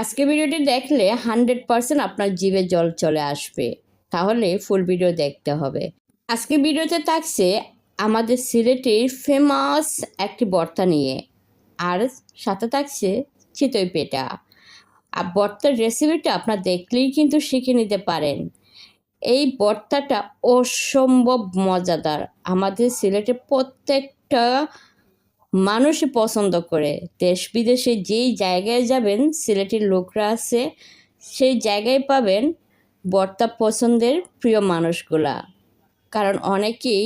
আজকে ভিডিওটি দেখলে হান্ড্রেড পারসেন্ট আপনার জিভে জল চলে আসবে। তাহলে ফুল ভিডিও দেখতে হবে। আজকে ভিডিওতে থাকছে আমাদের সিলেটের ফেমাস একটি বর্তা নিয়ে। আর সাথে থাকছে চিতই পেটা। আর বর্তার রেসিপিটা আপনার দেখলেই কিন্তু শিখে নিতে পারেন। এই বর্তাটা অসম্ভব মজাদার। আমাদের সিলেটে প্রত্যেকটা মানুষই পছন্দ করে। দেশ বিদেশে যেই জায়গায় যাবেন, সিলেটের লোকরা আছে, সেই জায়গায় পাবেন বর্তা পছন্দের প্রিয় মানুষগুলা। কারণ অনেকেই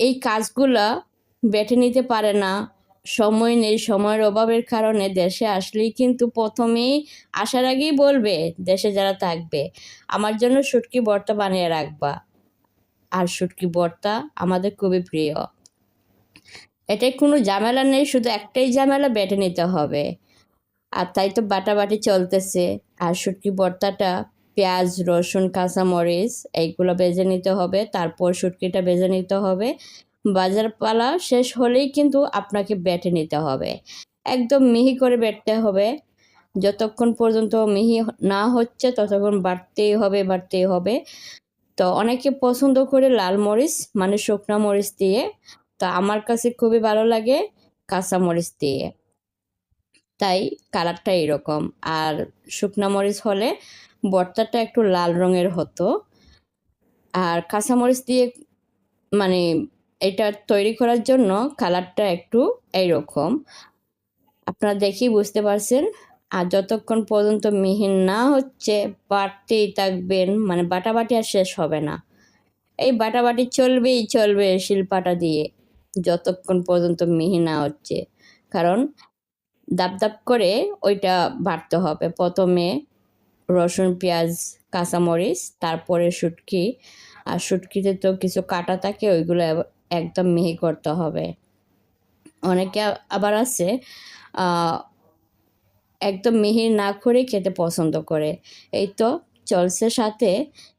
এই কাজগুলা বেটে নিতে পারে না। সময় নেই, সময়ের অভাবের কারণে দেশে আসলেই কিন্তু প্রথমেই আসার আগেই বলবে, দেশে যারা থাকবে, আমার জন্য শুটকি বর্তা বানিয়ে রাখবা। আর শুটকি বর্তা আমাদের খুবই প্রিয়। এটাই কোনো ঝামেলা নেই, শুধু একটাই ঝামেলা বেটে নিতে হবে। আর তাই তো বাটাবাটি চলতেছে। আর শুটকি ভর্তাটা, পেঁয়াজ, রসুন, কাঁচামরিচ, এইগুলো বেজে নিতে হবে। তারপর শুটকিটা বেজে নিতে হবে। বাজার পালা শেষ হলেই কিন্তু আপনাকে বেটে নিতে হবে। একদম মিহি করে বেটতে হবে। যতক্ষণ পর্যন্ত মিহি না হচ্ছে, ততক্ষণ বাড়তেই হবে বাড়তেই হবে। তো অনেকে পছন্দ করে লাল মরিচ মানে শুকনো মরিচ দিয়ে। তো আমার কাছে খুবই ভালো লাগে কাঁচা মরিচ দিয়ে। তাই কালারটা এরকম। আর শুকনো মরিচ হলে বর্তাটা একটু লাল রঙের হতো। আর কাঁচামরিচ দিয়ে মানে এটা তৈরি করার জন্য কালারটা একটু এইরকম। আপনারা দেখেই বুঝতে পারছেন। আর যতক্ষণ পর্যন্ত মিহিন না হচ্ছে বাটতেই থাকবেন। মানে বাটাবাটি আর শেষ হবে না। এই বাটাবাটি চলবেই, চলবে শিলপাটা দিয়ে। যতক্ষণ পর্যন্ত মিহি না হচ্ছে। কারণ দাপ দাপ করে ওইটা বাটতে হবে। প্রথমে রসুন, পেঁয়াজ, কাঁচামরিচ, তারপরে শুটকি। আর শুটকিতে তো কিছু কাটা থাকে, ওইগুলো একদম মিহি করতে হবে। অনেকে আবার আছে একদম মিহি না করে খেতে পছন্দ করে। এই তো চলছে সাথে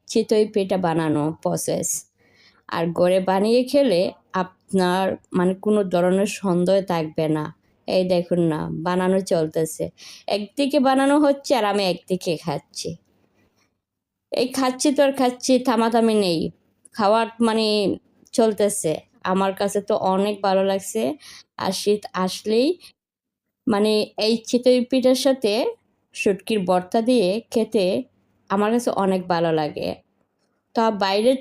চিতই পেটা বানানো প্রসেস আর গড়ে বানিয়ে খেলে আপনার মানে কোনো ধরনের সন্দেহ থাকবে না। এই দেখুন না, বানানো চলতেছে। একদিকে বানানো হচ্ছে আর আমি একদিকে খাচ্ছি। এই খাচ্ছি তো আর খাচ্ছি, থামাথামি নেই। খাওয়ার মানে চলতেছে। আমার কাছে তো অনেক ভালো লাগছে। আর শীত আসলেই মানে এই চিতই পিঠার সাথে শুটকির বর্তা দিয়ে খেতে আমার কাছে অনেক ভালো লাগে। তা বাইরের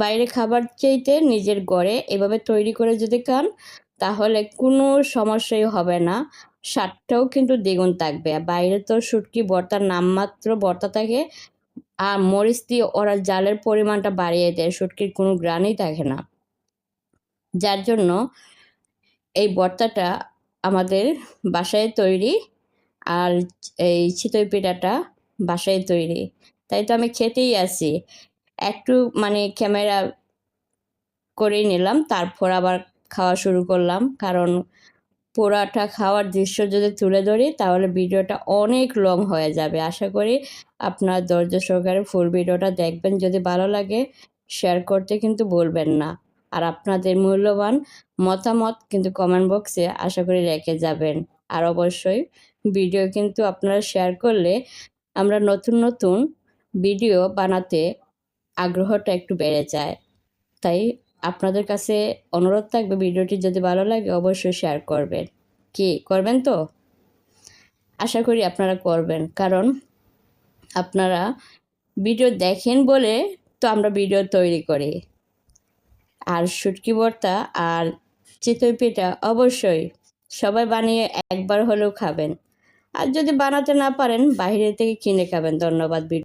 বাইরে খাবার চাইতে নিজের ঘরে এভাবে তৈরি করে যদি খান, তাহলে কোনো সমস্যাই হবে না। স্বাদটাও কিন্তু দ্বিগুণ থাকবে। বাইরে তো শুটকি বর্তার নামমাত্র বর্তা থাকে। আর মরিচ দিয়ে ওরা জালের পরিমাণটা বাড়িয়ে দেয়, শুটকির কোনো গ্রানই থাকে না। যার জন্য এই বর্তাটা আমাদের বাসায় তৈরি আর এই চিতই পিঠাটা বাসায় তৈরি। তাই তো আমি খেতেই আছি একটু মানে ক্যামেরা করেই নিলাম, তারপর আবার খাওয়া শুরু করলাম। কারণ পোড়াটা খাওয়ার দৃশ্য যদি তুলে ধরি, তাহলে ভিডিওটা অনেক লং হয়ে যাবে। আশা করি আপনার ধৈর্য সহকারে ফুল ভিডিওটা দেখবেন। যদি ভালো লাগে শেয়ার করতে কিন্তু বলবেন না। আর আপনাদের মূল্যবান মতামত কিন্তু কমেন্ট বক্সে আশা করি রেখে যাবেন। আর অবশ্যই ভিডিও কিন্তু আপনারা শেয়ার করলে আমরা নতুন নতুন ভিডিও বানাতে আগ্রহটা একটু বেড়ে যায়। তাই আপনাদের কাছে অনুরোধ থাকবে ভিডিওটি যদি ভালো লাগে অবশ্যই শেয়ার করবেন। কি, করবেন তো? আশা করি আপনারা করবেন। কারণ আপনারা ভিডিও দেখেন বলে তো আমরা ভিডিও তৈরি করি। আর শুটকি ভর্তা আর চিতই পিঠা অবশ্যই সবাই বানিয়ে একবার হলেও খাবেন। আর যদি বানাতে না পারেন, বাইরে থেকে কিনে খাবেন। ধন্যবাদ